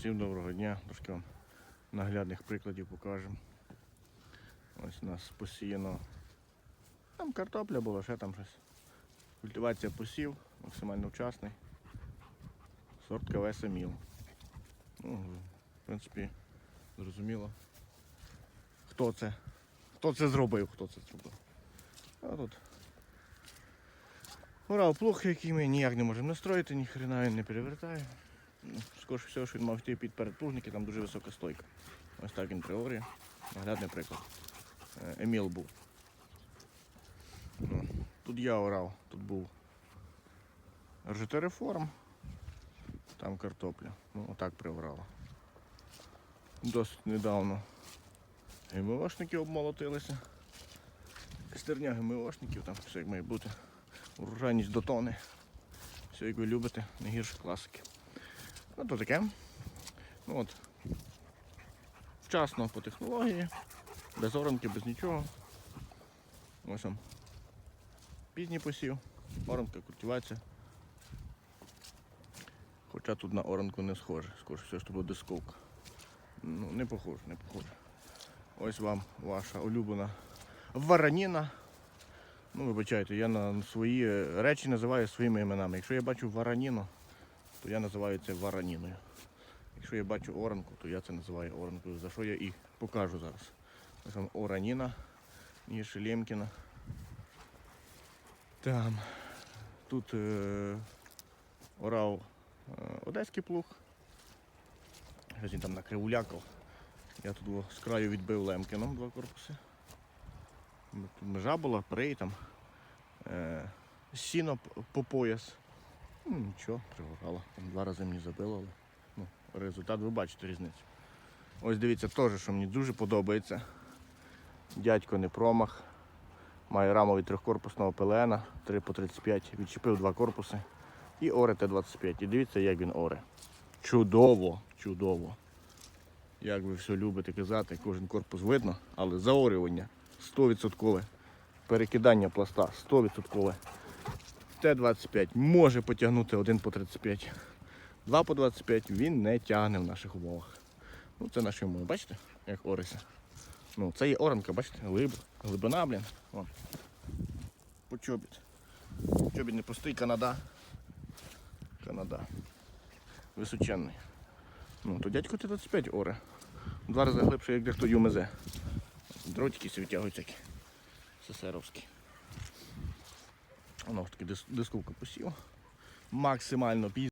Всім доброго дня, трошки вам наглядних прикладів покажемо. Ось у нас посіяно. Там картопля була, ще там щось. Культивація посів, максимально вчасний. Сорт КВС Міл. Ну, в принципі, зрозуміло. Хто це? Хто це зробив? Хто це зробив? А тут. Урал плуг, який ми ніяк не можемо настроїти, ні хрена він не перевертає. Скоріше всього, що він мав йти під передплужники, там дуже висока стойка. Ось так він теорія. Наглядний приклад. Е, Еміл був. Ну, тут я орав, тут був РЖТ реформ, там картопля. Ну, отак приорала. Досить недавно ГМОшники обмолотилися. Стерня ГМОшників, там все як має бути. Урожайність до тони. Все як ви любите, не гірше класики. Ну то таке. Ну от. Вчасно по технології, без оранки, без нічого. Ось там. Пізній посів, оранка, культивація. Хоча тут на оранку не схоже, скоріше все, що буде дисковка. Ну, не похоже, не похоже. Ось вам ваша улюблена вараніна. Ну, вибачайте, я на свої речі називаю своїми іменами. Якщо я бачу вараніну, то я називаю це вараніною. Якщо я бачу оранку, то я це називаю оранкою, за що я і покажу зараз. Там Ораніна, Ніша Лємкіна. Там. Тут е, орав е, одеський плуг. Щось він там накривулякав. Я тут з краю відбив Лемкіном два корпуси. Тут межа була, прей там. Е, сіно по пояс. Ну, нічого, пригорало. Там два рази мені забило, але ну, результат ви бачите різницю. Ось дивіться, теж, що мені дуже подобається. Дядько не промах. Має рамовий трьохкорпусного ПЛН 3 по 35, відчепив два корпуси. І оре Т-25. І дивіться, як він оре. Чудово, чудово. Як ви все любите казати, кожен корпус видно, але заорювання 100%. Перекидання пласта 100%. Т-25 може потягнути 1 по 35. 2 по 25 він не тягне в наших умовах. Ну це наші умови, бачите, як орися. Ну, це є оранка, бачите, глиб, глибина, блін. Вон. Почобіт. Чобіт не пустий, Канада. Канада. Височенний. Ну, то дядько Т-25 оре. Два рази глибше, як дехто ЮМЗ. Дротики всі витягують всякі. СССРовські. Воно ж таки дис- дисковка посіла. Максимально пізно.